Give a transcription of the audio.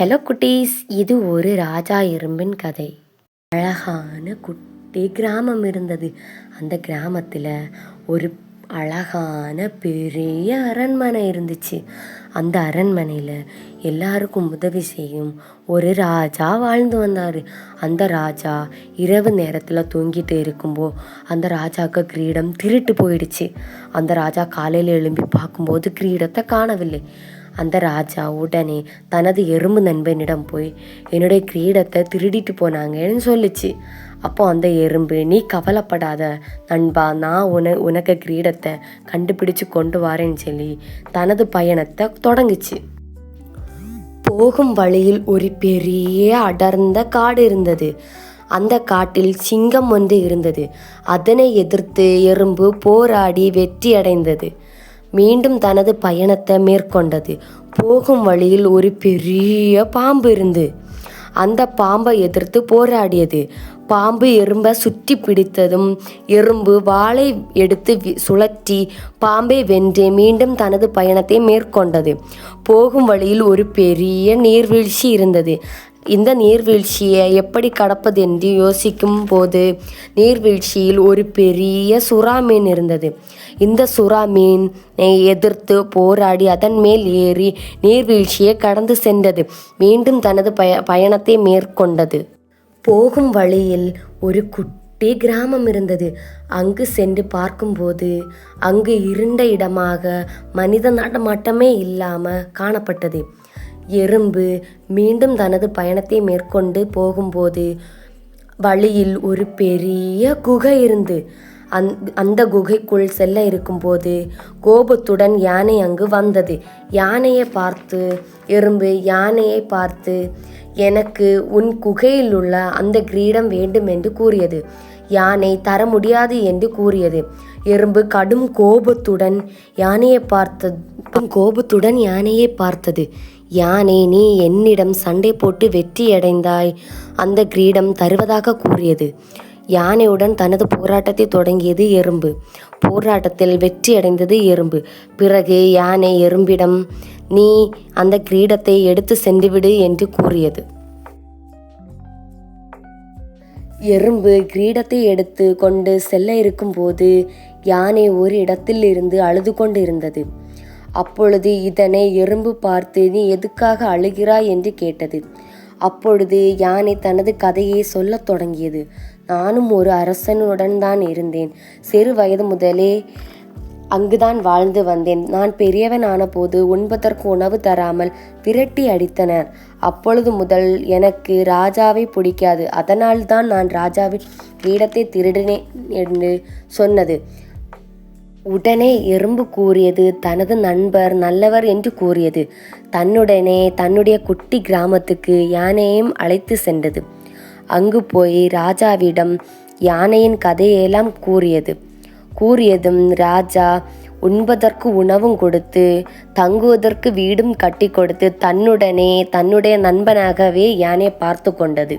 Hello குட்டீஸ். இது ஒரு ராஜா எறும்பின் கதை. அழகான குட்டி கிராமம் இருந்தது. அந்த கிராமத்தில் ஒரு அழகான பெரிய அரண்மனை இருந்துச்சு. அந்த அரண்மனையில் எல்லாருக்கும் உதவி செய்யும் ஒரு ராஜா வாழ்ந்து வந்தார். அந்த ராஜா இரவு நேரத்தில் தூங்கிட்டு இருக்கும்போ அந்த ராஜாவுக்கு கிரீடம் திருட்டு போயிடுச்சு. அந்த ராஜா காலையில் எழும்பி பார்க்கும்போது கிரீடத்தை காணவில்லை. அந்த ராஜா உடனே தனது எறும்பு நண்பனிடம் போய் என்னுடைய கிரீடத்தை திருடிட்டு போனாங்கன்னு சொல்லுச்சு. அப்போ அந்த எறும்பு நீ கவலைப்படாத நண்பா நான் உன உனக்கு கிரீடத்தை கண்டுபிடிச்சு கொண்டு வரேன்னு சொல்லி தனது பயணத்தை தொடங்குச்சு. போகும் வழியில் ஒரு பெரிய அடர்ந்த காடு இருந்தது. அந்த காட்டில் சிங்கம் ஒன்று இருந்தது. அதனை எதிர்த்து எறும்பு போராடி வெற்றி அடைந்தது. மீண்டும் தனது பயணத்தை மேற்கொண்டது. போகும் வழியில் ஒரு பெரிய பாம்பு இருந்து அந்த பாம்பை எதிர்த்து போராடியது. பாம்பு எறும்பை சுற்றி பிடித்ததும் எறும்பு வாளை எடுத்து சுழற்றி பாம்பை வென்று மீண்டும் தனது பயணத்தை மேற்கொண்டது. போகும் வழியில் ஒரு பெரிய நீர்வீழ்ச்சி இருந்தது. இந்த நீர்வீழ்ச்சியை எப்படி கடப்பது என்று யோசிக்கும் போது நீர்வீழ்ச்சியில் ஒரு பெரிய சுறா மீன் இருந்தது. இந்த சுறா மீனை எதிர்த்து போராடி அதன் மேல் ஏறி நீர்வீழ்ச்சியை கடந்து சென்றது. மீண்டும் தனது பய பயணத்தை மேற்கொண்டது. போகும் வழியில் ஒரு குட்டி கிராமம் இருந்தது. அங்கு சென்று பார்க்கும்போது அங்கு இருண்ட இடமாக மனித நடமாட்டமே இல்லாமல் காணப்பட்டது. எறும்பு மீண்டும் தனது பயணத்தை மேற்கொண்டு போகும்போது வழியில் ஒரு பெரிய குகை இருந்து அந் அந்த குகைக்குள் செல்ல இருக்கும்போது கோபத்துடன் யானை அங்கு வந்தது. யானையை பார்த்து எறும்பு யானையை பார்த்து எனக்கு உன் குகையில் உள்ள அந்த கிரீடம் வேண்டும் என்று கூறியது. யானை தர முடியாது என்று கூறியது எறும்பு கடும் கோபத்துடன் யானையை பார்த்தது கோபத்துடன் யானையை பார்த்தது. யானை நீ என்னிடம் சண்டை போட்டு வெற்றியடைந்தாய் அந்த கிரீடம் தருவதாக கூறியது. யானையுடன் தனது போராட்டத்தை தொடங்கியது எறும்பு. போராட்டத்தில் வெற்றியடைந்தது எறும்பு. பிறகு யானை எறும்பிடம் நீ அந்த கிரீடத்தை எடுத்து சென்றுவிடு என்று கூறியது. எறும்பு கிரீடத்தை எடுத்து கொண்டு செல்ல இருக்கும்போது யானை ஒரு இடத்தில் இருந்து அழுது கொண்டிருந்தது. அப்பொழுது இதனை எறும்பு பார்த்து நீ எதுக்காக அழுகிறாய்? என்று கேட்டது. அப்பொழுது யானை தனது கதையை சொல்லத் தொடங்கியது. நானும் ஒரு அரசனுடன் தான் இருந்தேன். சிறு வயது முதலே அங்குதான் வாழ்ந்து வந்தேன். நான் பெரியவன் ஆனபோது உண்பதற்கு உணவு தராமல் விரட்டி அடித்தனர். அப்பொழுது முதல் எனக்கு ராஜாவை பிடிக்காது. அதனால்தான் நான் ராஜாவின் இடத்தை திருடினேன் என்று சொன்னது. உடனே எறும்பு கூறியது தனது நண்பர் நல்லவர் என்று கூறியது. தன்னுடனே தன்னுடைய குட்டி கிராமத்துக்கு யானையையும் அழைத்து சென்றது. அங்கு போய் ராஜாவிடம் யானையின் கதையெல்லாம் கூறியது. கூறியதும் ராஜா உண்பதற்கு உணவும் கொடுத்து தங்குவதற்கு வீடும் கட்டி கொடுத்து தன்னுடனே தன்னுடைய நண்பனாகவே யானையை பார்த்து கொண்டது.